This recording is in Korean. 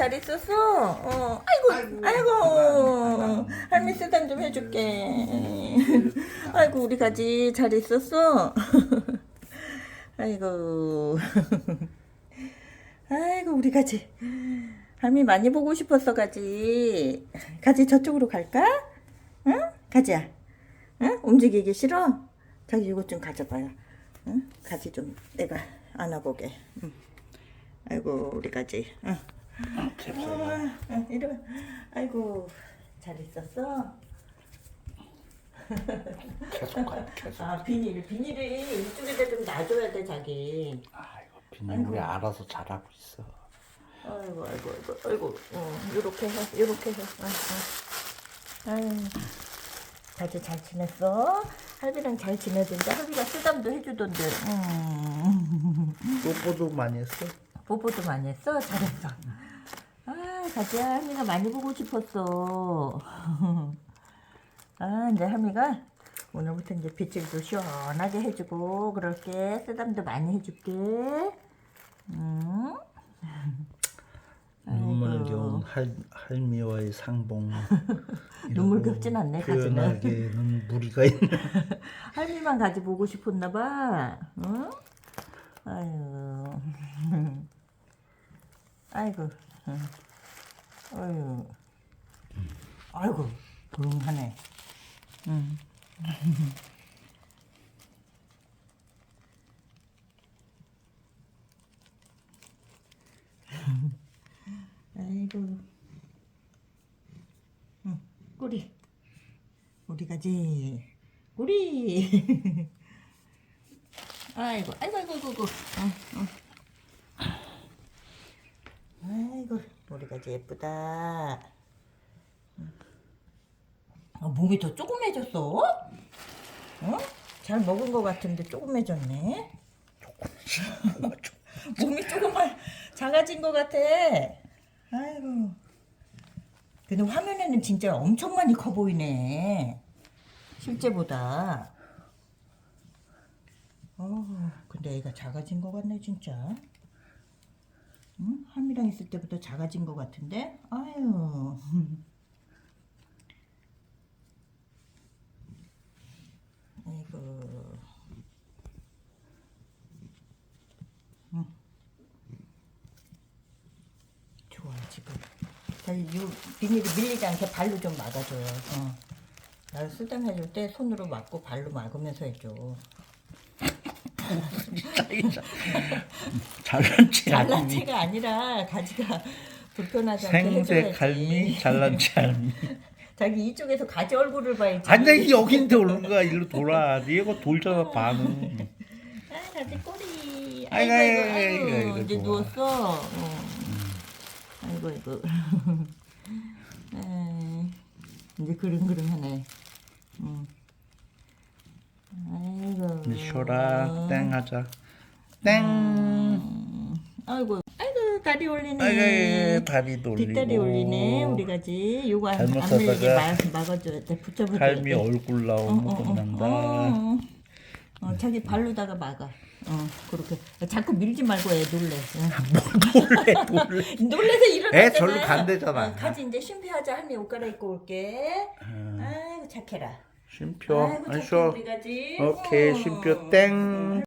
잘 있었어? 어, 아이고, 아이고, 할미 쓰담 좀 해줄게. 아이고, 우리 가지 잘 있었어? 아이고, 아이고, 우리 가지. 할미 많이 보고 싶었어, 가지. 가지 저쪽으로 갈까? 응? 가지야. 응? 움직이기 싫어? 자기 이것 좀 가져봐요. 응? 가지 좀 내가 안아보게. 응. 아이고 우리 가지. 응. 아, 응, 이리 와. 아이고 잘 있었어? 계속 가 계속. 아 비닐 비닐을 이쪽에다 좀 놔줘야 돼 자기. 아이고 비닐이 알아서 잘하고 있어. 아이고 아이고 아이고 아이고 어, 요렇게 해 요렇게 해. 어, 어. 아유 가지 잘 지냈어? 할비랑 잘 지내던데 할비가 쓰담도 해주던데. 음. 뽀뽀도 많이 했어. 뽀뽀도 많이 했어? 잘했어. 아, 가지야, 할미가 많이 보고 싶었어. 아, 이제 할미가 오늘부터 이제 빗질도 시원하게 해주고, 그럴게. 쓰담도 많이 해줄게. 음. 눈물겨운 할 할미와의 상봉. 눈물 이러고 겹진 않네. 표현하기에는 무리가 있네. 할미만 가지 보고 싶었나 봐. 응? 아유. 아이고. 응. 아유. 아이고. 조용하네. 응. 아이고. 응. 꼬리. 우리 가지. 우리. 아이고, 아이고, 아이고, 아이고. 응, 응. 아이고, 가지 예쁘다. 응. 아, 몸이 더 조그매졌어? 어? 잘 먹은 것 같은데 조그매졌네. 몸이 조금만 작아진 것 같아. 아이고. 근데 화면에는 진짜 엄청 많이 커 보이네. 실제보다. 어, 근데 애가 작아진 것 같네, 진짜. 응? 할미랑 있을 때보다 작아진 것 같은데? 아유. 아이고. 응. 좋아, 지금. 요 비닐이 밀리지 않게 발로 좀 막아줘요. 어. 나를 쓰담 해줄 때 손으로 막고 발로 막으면서 해줘. 잘난 체 잘난 할미. 체가 아니라 가지가 불편하지 않게 생색 해줘야지. 할미, 잘난 체 할미. 자기 이쪽에서 가지 얼굴을 봐야지. 아니 여긴데 오는 거야. 일로 돌아. 네가 돌잖아 반은. 아, 가지 꼬리. 아이고, 아이고, 아이고, 아이고, 아이고, 아이고, 이제 좋아. 누웠어. 어. 아이고, 아이고. 에이, 이제 그릉그릉 하네. 응. 이제 쉬어라. 땡 하자. 땡. 음, 아이고, 아이고 다리 올리네. 아이고 다리 돌리고. 뒷다리 올리네. 우리 가지. 요거 안, 잘못 안 밀리게 하다가 막, 막아줘야 돼. 붙여줘야 돼. 할미 얼굴 나오면 혼난다. 어, 어, 자기 발로다가 막아. 어, 그렇게. 자꾸 밀지 말고 애 놀래. 놀래 놀래. 놀래서 일어났잖아. 애 절로 간대잖아. 어, 가지 이제 쉼표하자. 할미 옷 갈아입고 올게. 아이고 착해라. 쉼표. 아이고 안 쉬어. 우리 가지. 오케이 어. 쉼표 땡.